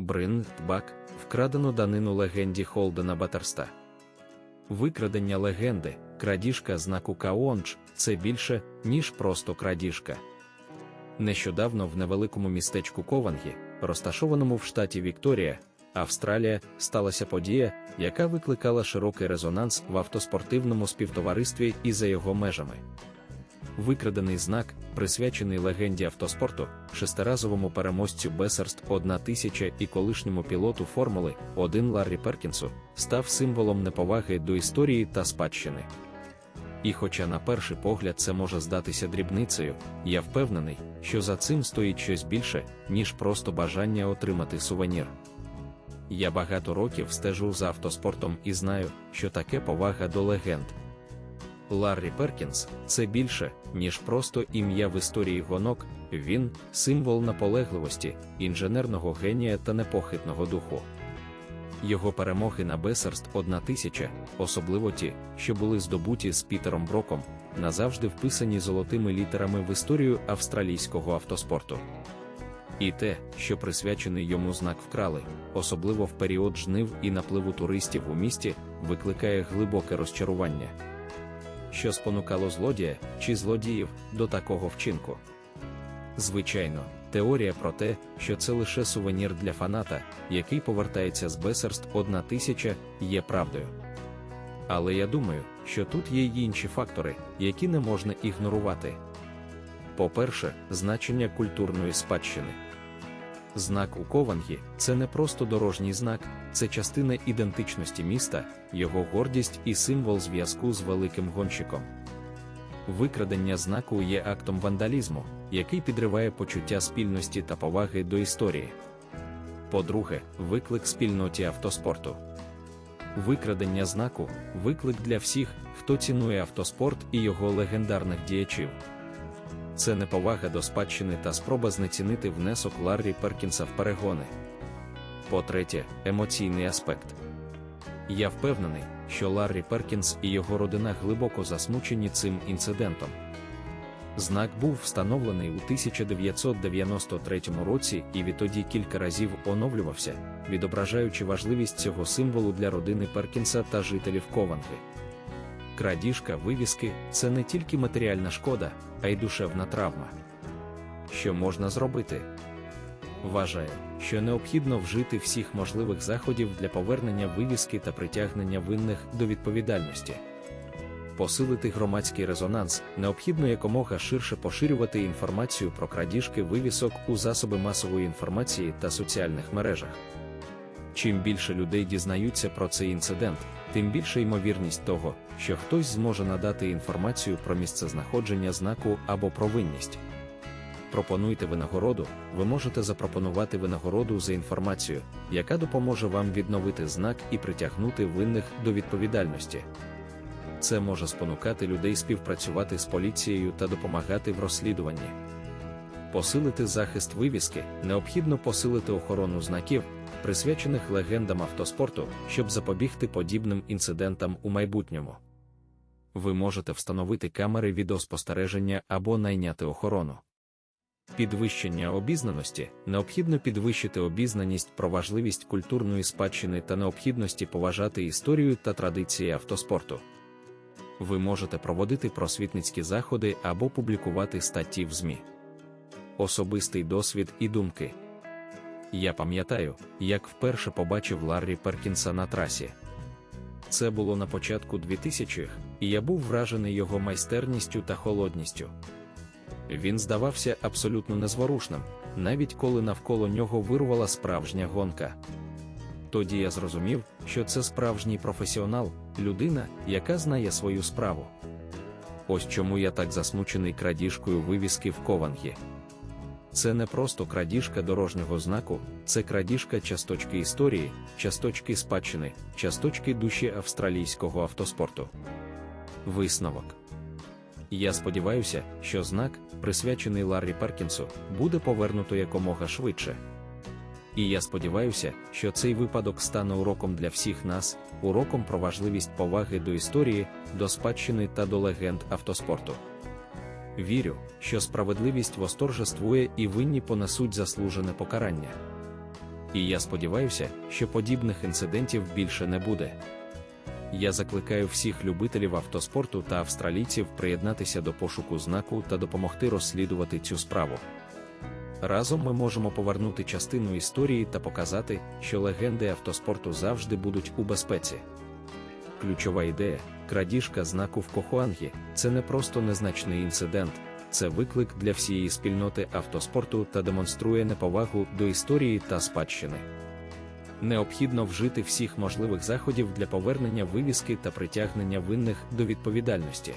Бринтбак вкрадено данину легенді Холдена Баттерста. Викрадення легенди, крадіжка знаку Каонч це більше, ніж просто крадіжка. Нещодавно в невеликому містечку Ковангі, розташованому в штаті Вікторія, Австралія, сталася подія, яка викликала широкий резонанс в автоспортивному співтоваристві і за його межами. Викрадений знак, присвячений легенді автоспорту, шестиразовому переможцю Бесерст 1000 і колишньому пілоту Формули 1 Ларрі Перкінсу, став символом неповаги до історії та спадщини. І хоча на перший погляд це може здатися дрібницею, я впевнений, що за цим стоїть щось більше, ніж просто бажання отримати сувенір. Я багато років стежу за автоспортом і знаю, що таке повага до легенд. Ларрі Перкінс це більше, ніж просто ім'я в історії гонок, він символ наполегливості, інженерного генія та непохитного духу. Його перемоги на Бесерст 1000, особливо ті, що були здобуті з Пітером Броком, назавжди вписані золотими літерами в історію австралійського автоспорту. І те, що присвячений йому знак вкрали, особливо в період жнив і напливу туристів у місті, викликає глибоке розчарування. Що спонукало злодія чи злодіїв до такого вчинку? Звичайно, теорія про те, що це лише сувенір для фаната, який повертається з Бесерст 1000, є правдою. Але я думаю, що тут є й інші фактори, які не можна ігнорувати. По-перше, значення культурної спадщини. Знак у Ковангі це не просто дорожній знак, це частина ідентичності міста, його гордість і символ зв'язку з великим гонщиком. Викрадення знаку є актом вандалізму, який підриває почуття спільності та поваги до історії. По-друге, виклик спільноті автоспорту. Викрадення знаку виклик для всіх, хто цінує автоспорт і його легендарних діячів. Це неповага до спадщини та спроба знецінити внесок Ларрі Перкінса в перегони. По-третє, емоційний аспект. Я впевнений, що Ларрі Перкінс і його родина глибоко засмучені цим інцидентом. Знак був встановлений у 1993 році і відтоді кілька разів оновлювався, відображаючи важливість цього символу для родини Перкінса та жителів Кованги. Крадіжка вивіски це не тільки матеріальна шкода, а й душевна травма. Що можна зробити? Вважаю, що необхідно вжити всіх можливих заходів для повернення вивіски та притягнення винних до відповідальності. Посилити громадський резонанс, необхідно якомога ширше поширювати інформацію про крадіжки вивісок у засоби масової інформації та соціальних мережах. Чим більше людей дізнаються про цей інцидент, тим більша ймовірність того, що хтось зможе надати інформацію про місцезнаходження знаку або провинність. Пропонуйте винагороду, ви можете запропонувати винагороду за інформацію, яка допоможе вам відновити знак і притягнути винних до відповідальності. Це може спонукати людей співпрацювати з поліцією та допомагати в розслідуванні. Посилити захист вивіски, необхідно посилити охорону знаків, присвячених легендам автоспорту, щоб запобігти подібним інцидентам у майбутньому. Ви можете встановити камери відеоспостереження або найняти охорону. Підвищення обізнаності необхідно підвищити обізнаність про важливість культурної спадщини та необхідності поважати історію та традиції автоспорту. Ви можете проводити просвітницькі заходи або публікувати статті в ЗМІ. Особистий досвід і думки. Я пам'ятаю, як вперше побачив Ларрі Перкінса на трасі. Це було на початку 2000-х, і я був вражений його майстерністю та холодністю. Він здавався абсолютно незворушним, навіть коли навколо нього вирувала справжня гонка. Тоді я зрозумів, що це справжній професіонал, людина, яка знає свою справу. Ось чому я так засмучений крадіжкою вивіски в Ковангі. Це не просто крадіжка дорожнього знаку, це крадіжка часточки історії, часточки спадщини, часточки душі австралійського автоспорту. Висновок. Я сподіваюся, що знак, присвячений Ларрі Перкінсу, буде повернуто якомога швидше. І я сподіваюся, що цей випадок стане уроком для всіх нас, уроком про важливість поваги до історії, до спадщини та до легенд автоспорту. Вірю, що справедливість восторжествує і винні понесуть заслужене покарання. І я сподіваюся, що подібних інцидентів більше не буде. Я закликаю всіх любителів автоспорту та австралійців приєднатися до пошуку знаку та допомогти розслідувати цю справу. Разом ми можемо повернути частину історії та показати, що легенди автоспорту завжди будуть у безпеці. Ключова ідея крадіжка знаку в Кохуангі це не просто незначний інцидент, це виклик для всієї спільноти автоспорту та демонструє неповагу до історії та спадщини. Необхідно вжити всіх можливих заходів для повернення вивіски та притягнення винних до відповідальності.